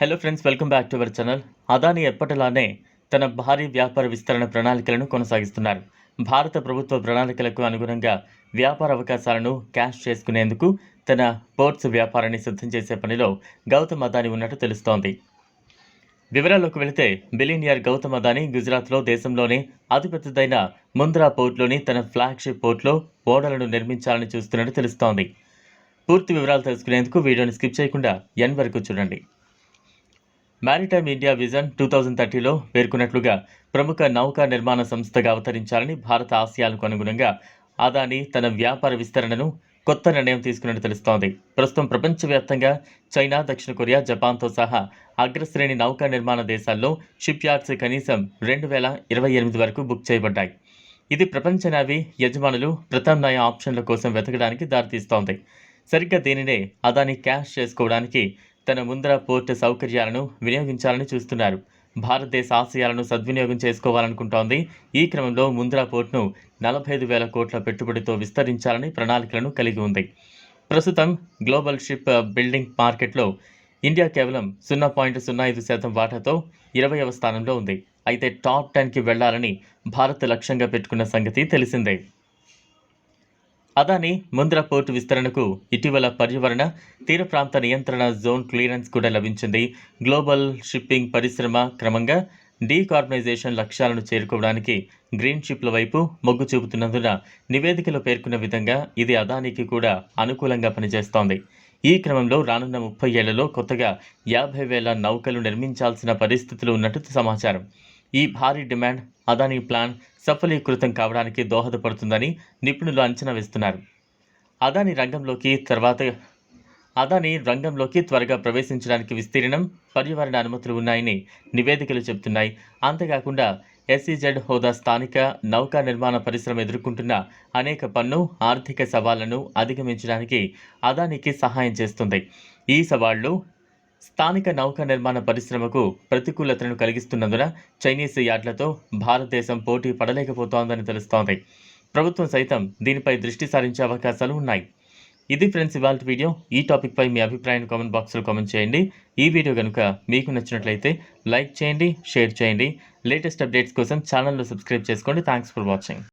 Hello friends welcome back to our channel Adani ఎప్పటిలానే తన భారీ వ్యాపార విస్తరణ ప్రణాళికలను కొనసాగిస్తున్నారు. భారత ప్రభుత్వ ప్రణాళికలకు అనుగుణంగా వ్యాపార అవకాశాలను క్యాష్ చేసుకునేందుకు తన పోర్ట్స్ వ్యాపారాన్ని సిద్ధం చేసే పనిలో గౌతమ్ అదాని ఉన్నట్టు తెలుస్తోంది. వివరాల్లోకి వెళితే బిలియనియర్ గౌతమ్ అదాని గుజరాత్లో దేశంలోనే అతిపెద్దదైన ముంద్రా పోర్ట్లోని తన ఫ్లాగ్షిప్ పోర్ట్లో ఓడలను నిర్మించాలని చూస్తున్నట్టు తెలుస్తోంది. పూర్తి వివరాలు తెలుసుకునేందుకు వీడియోని స్కిప్ చేయకుండా ఎన్ వరకు చూడండి. Maritime India vision two thousand థర్టీలో పేర్కొన్నట్లుగా ప్రముఖ నౌకా నిర్మాణ సంస్థగా అవతరించాలని భారత ఆశయాలకు అనుగుణంగా అదాని తన వ్యాపార విస్తరణను కొత్త నిర్ణయం తీసుకున్నట్టు తెలుస్తోంది. ప్రస్తుతం ప్రపంచవ్యాప్తంగా చైనా దక్షిణ కొరియా జపాన్తో సహా అగ్రశ్రేణి నౌకా నిర్మాణ దేశాల్లో షిప్ యార్డ్స్ కనీసం రెండు వేల ఇరవై ఎనిమిది వరకు బుక్ చేయబడ్డాయి. ఇది ప్రపంచ నావీ యజమానులు ప్రత్యామ్నాయ ఆప్షన్ల కోసం వెతకడానికి దారితీస్తోంది. సరిగ్గా దీనినే అదాని క్యాష్ చేసుకోవడానికి తన ముందర పోర్టు సౌకర్యాలను వినియోగించాలని చూస్తున్నారు. భారతదేశ ఆశయాలను సద్వినియోగం చేసుకోవాలనుకుంటోంది. ఈ క్రమంలో ముంద్రా పోర్టును నలభై ఐదు వేల కోట్ల పెట్టుబడితో విస్తరించాలని ప్రణాళికలను కలిగి ఉంది. ప్రస్తుతం గ్లోబల్ షిప్ బిల్డింగ్ మార్కెట్లో ఇండియా కేవలం సున్నా పాయింట్ సున్నా ఐదు శాతం వాటాతో ఇరవైవ స్థానంలో ఉంది. అయితే టాప్ టెన్కి వెళ్ళాలని భారత్ లక్ష్యంగా పెట్టుకున్న సంగతి తెలిసిందే. అదాని ముంద్రా పోర్టు విస్తరణకు ఇటీవల పర్యావరణ తీర ప్రాంత నియంత్రణ జోన్ క్లియరెన్స్ కూడా లభించింది. గ్లోబల్ షిప్పింగ్ పరిశ్రమ క్రమంగా డీకార్బనైజేషన్ లక్ష్యాలను చేరుకోవడానికి గ్రీన్ షిప్ల వైపు మొగ్గు చూపుతున్నందున నివేదికలో పేర్కొన్న విధంగా ఇది అదానికి కూడా అనుకూలంగా పనిచేస్తోంది. ఈ క్రమంలో రానున్న ముప్పై ఏళ్ళలో కొత్తగా యాభై వేల నౌకలు నిర్మించాల్సిన పరిస్థితులు ఉన్నట్టు సమాచారం. ఈ భారీ డిమాండ్ అదానీ ప్లాన్ సఫలీకృతం కావడానికి దోహదపడుతుందని నిపుణులు అంచనా వేస్తున్నారు. అదాని రంగంలోకి తర్వాత అదాని రంగంలోకి త్వరగా ప్రవేశించడానికి విస్తీర్ణం పర్యావరణ అనుమతులు ఉన్నాయని నివేదికలు చెబుతున్నాయి. అంతేకాకుండా ఎస్ఈజెడ్ హోదా స్థానిక నౌకా నిర్మాణ పరిశ్రమ ఎదుర్కొంటున్న అనేక పన్ను ఆర్థిక సవాళ్ళను అధిగమించడానికి అదానికి సహాయం చేస్తుంది. ఈ సవాళ్ళు స్థానిక నౌక నిర్మాణ పరిశ్రమకు ప్రతికూలతను కలిగిస్తున్నందున చైనీస్ యార్డ్లతో భారతదేశం పోటీ పడలేకపోతోందని తెలుస్తోంది. ప్రభుత్వం సైతం దీనిపై దృష్టి సారించే అవకాశాలు ఉన్నాయి. ఇది ఫ్రెండ్స్ ఇవాళ వీడియో. ఈ టాపిక్పై మీ అభిప్రాయాన్ని కామెంట్ బాక్స్లో కామెంట్ చేయండి. ఈ వీడియో కనుక మీకు నచ్చినట్లయితే లైక్ చేయండి షేర్ చేయండి. లేటెస్ట్ అప్డేట్స్ కోసం ఛానల్ను సబ్స్క్రైబ్ చేసుకోండి. Thanks for watching.